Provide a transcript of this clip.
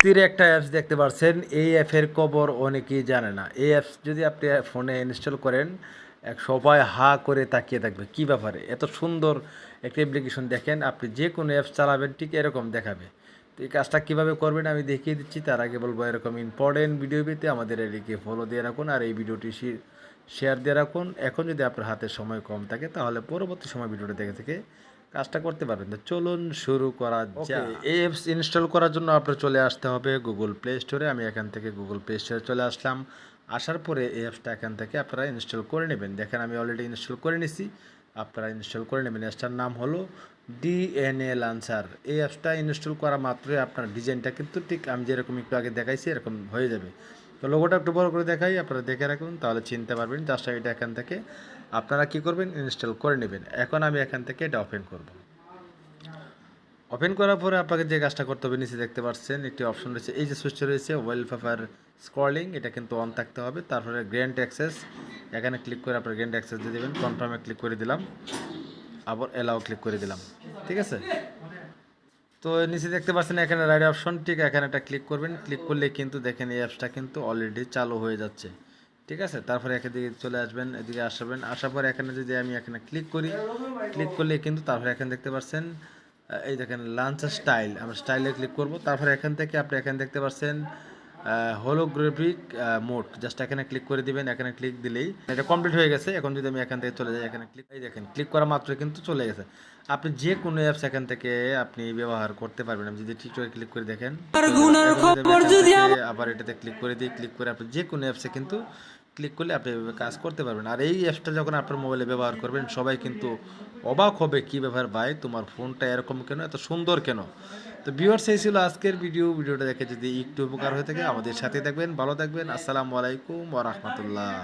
শাস্তির একটা অ্যাপস দেখতে পাচ্ছেন এই অ্যাপের কবর অনেকেই জানে না। এই অ্যাপস যদি আপনি ফোনে ইনস্টল করেন, এক সবাই হা করে তাকিয়ে থাকবে। কি ব্যাপারে? এত সুন্দর একটা অ্যাপ্লিকেশন দেখেন, আপনি যে কোনো অ্যাপস চালাবেন, ঠিক এরকম দেখাবে। তো এই কাজটা কীভাবে করবেন আমি দেখিয়ে দিচ্ছি, তার আগে বলব এরকম ইম্পর্টেন্ট ভিডিও পেতে আমাদের এদিকে ফলো দিয়ে রাখুন আর এই ভিডিওটি শেয়ার দিয়ে রাখুন। এখন যদি আপনার হাতে সময় কম থাকে, তাহলে পরবর্তী সময় ভিডিওটা দেখে থেকে কাজটা করতে পারবেন। তো চলুন শুরু করা যাক। এই অ্যাপস ইনস্টল করার জন্য আপনার চলে আসতে হবে গুগল প্লে স্টোরে আমি এখান থেকে গুগল প্লে স্টোরে চলে আসলাম। আসার পরে এই অ্যাপসটা এখান থেকে আপনারা ইনস্টল করে নেবেন। দেখেন আমি অলরেডি ইনস্টল করে নিছি। আপনারা ইনস্টল করে নেবেন। অ্যাপসটার নাম হলো ডিএনএ লান্সার এই অ্যাপসটা ইনস্টল করা মাত্রই আপনার ডিজাইনটা কিন্তু ঠিক আমি যেরকম একটু আগে দেখাইছি এরকম হয়ে যাবে। তো লোগোটা একটু বড় করে দেখাই, আপনারা দেখে রাখুন, তাহলে চিনতে পারবেন জাস্ট এটা এখান থেকে। আপনারা কি করবেন? ইনস্টল করে নেবেন। এখন আমি এখান থেকে এটা ওপেন করব। ওপেন করার পরে আপনাকে যে কাজটা করতে হবে, নিচে দেখতে পাচ্ছেন একটি অপশন রয়েছে। এই যে সুইচটা রয়েছে ওয়েল পেপার স্ক্রলিং এটা কিন্তু অন থাকতে হবে। তারপরে গ্র্যান্ড অ্যাক্সেস এখানে ক্লিক করে আপনার গ্র্যান্ড অ্যাক্সেস দিয়ে দেবেন। কনফার্মে ক্লিক করে দিলাম। আবার এলাও ক্লিক করে দিলাম। ঠিক আছে? তো নিচে দেখতে পাচ্ছেন এখানে রাইট অপশন ঠিক এখানে একটা ক্লিক করবেন। ক্লিক করলে কিন্তু দেখেন এই অ্যাপসটা কিন্তু অলরেডি চালু হয়ে যাচ্ছে। ঠিক আছে? তারপরে এদিকে চলে আসবেন, এদিকে আসবেন। আসার পর এখানে যদি আমি এখানে ক্লিক করি ক্লিক করলে কিন্তু তারপরে এখানে দেখতে পাচ্ছেন এই দেখেন লাঞ্চ স্টাইল আমরা স্টাইলে ক্লিক করব। তারপরে এখান থেকে আপনি এখানে দেখতে পাচ্ছেন হোলোগ্রাফিক মোড জাস্ট এখানে ক্লিক করে দিবেন এখানে ক্লিক দিলেই এটা কমপ্লিট হয়ে গেছে। এখন যদি আমি এখান থেকে চলে যাই এখানে ক্লিক এই দেখেন ক্লিক করা মাত্র কিন্তু চলে গেছে। আপনি যে কোনো অ্যাপস এখান থেকে আপনি ব্যবহার করতে পারবেন। আমি যদি টিকটকে ক্লিক করে দেখেন আবার এটাতে ক্লিক করে দিই ক্লিক করে আপনি যে কোনো অ্যাপসে কিন্তু ক্লিক করলে আপনি এভাবে কাজ করতে পারবেন। আর এই অ্যাপসটা যখন আপনার মোবাইলে ব্যবহার করবেন, সবাই কিন্তু অবাক হবে কী ব্যবহার ভাই, তোমার ফোনটা এরকম কেন, এত সুন্দর কেন? তো বিওর সেই ছিল আজকের ভিডিও ভিডিওটা দেখে যদি একটু উপকার হয়ে থাকে, আমাদের সাথে থাকবেন, ভালো থাকবেন। আসসালামু আলাইকুম ওয়া রাহমাতুল্লাহ।